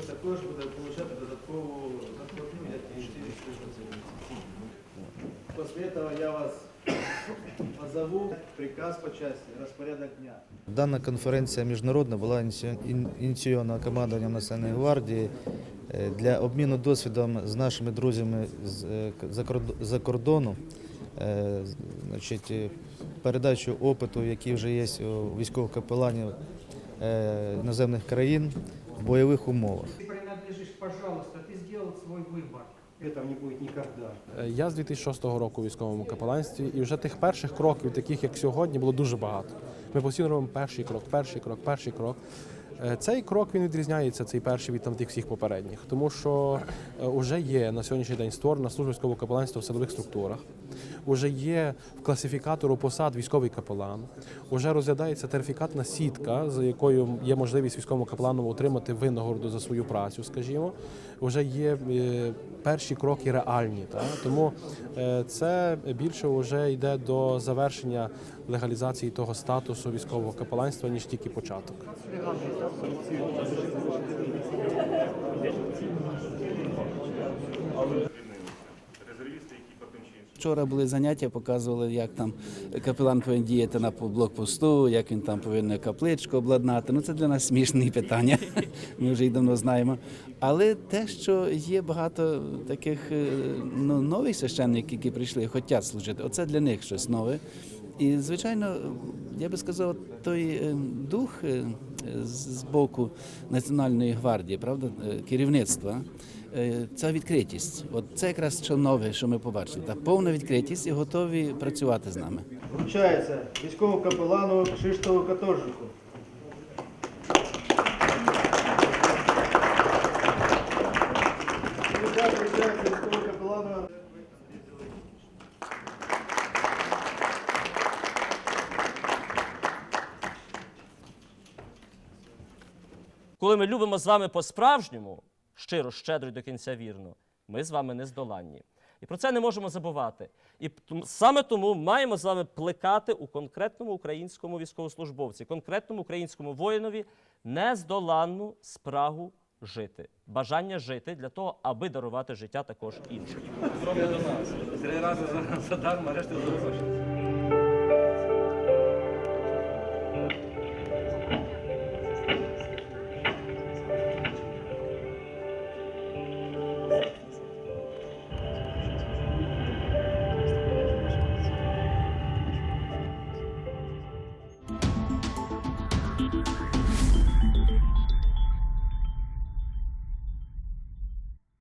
ви також буде отримувати додаткову зарплатню, як і 4 После этого я вас позову приказ по части, розпорядок дня. Дана конференція міжнародна була ініційована командуванням Національної гвардії е, для обміну досвідом з нашими друзями з-за е, кордону, е, значить, передачу опиту, який вже є у військових капеланів іноземних країн в бойових умовах. Ты принадлежишь, пожалуйста, ты сделал свой выбор. Этого не будет никогда. Е, Я з 2006 року у військовому капеланстві, і вже тих перших кроків, таких як сьогодні, було дуже багато. Ми постійно робимо перший крок, перший крок, перший крок. Е, Цей крок він відрізняється, цей перший від там тих всіх попередніх, тому що вже є на сьогоднішній день створена служба військового капеланства в силових структурах. Уже є в класифікатору посад військовий капелан. Уже розглядається терифікатна сітка, за якою є можливість військовому капелану отримати винагороду за свою працю, скажімо. Вже є е, перші кроки реальні. Та? Тому е, це більше вже йде до завершення легалізації того статусу військового капеланства, ніж тільки початок. Вчора були заняття, показували, як там капелан повинен діяти на блокпосту, як він там повинен капличку обладнати. Ну це для нас смішні питання. Ми вже їх давно знаємо. Але те, що є багато таких е, ну, нових священників, які прийшли, хочуть служити, оце для них щось нове. І, звичайно, я би сказав, той е, дух е, з боку Національної гвардії, правда, е, керівництва, е, ця відкритість. От це якраз що нове, що ми побачили. Та повна відкритість і готові працювати з нами. Вручається військовому капелану Шиштову Каторжику. Вручається військовому Коли ми любимо з вами по-справжньому, щиро, щедро і до кінця вірно, ми з вами нездоланні. І про це не можемо забувати. І саме тому маємо з вами плекати у конкретному українському військовослужбовці, конкретному українському воїнові нездоланну спрагу жити, бажання жити для того, аби дарувати життя також іншим. Три рази задарма, решта залишилося.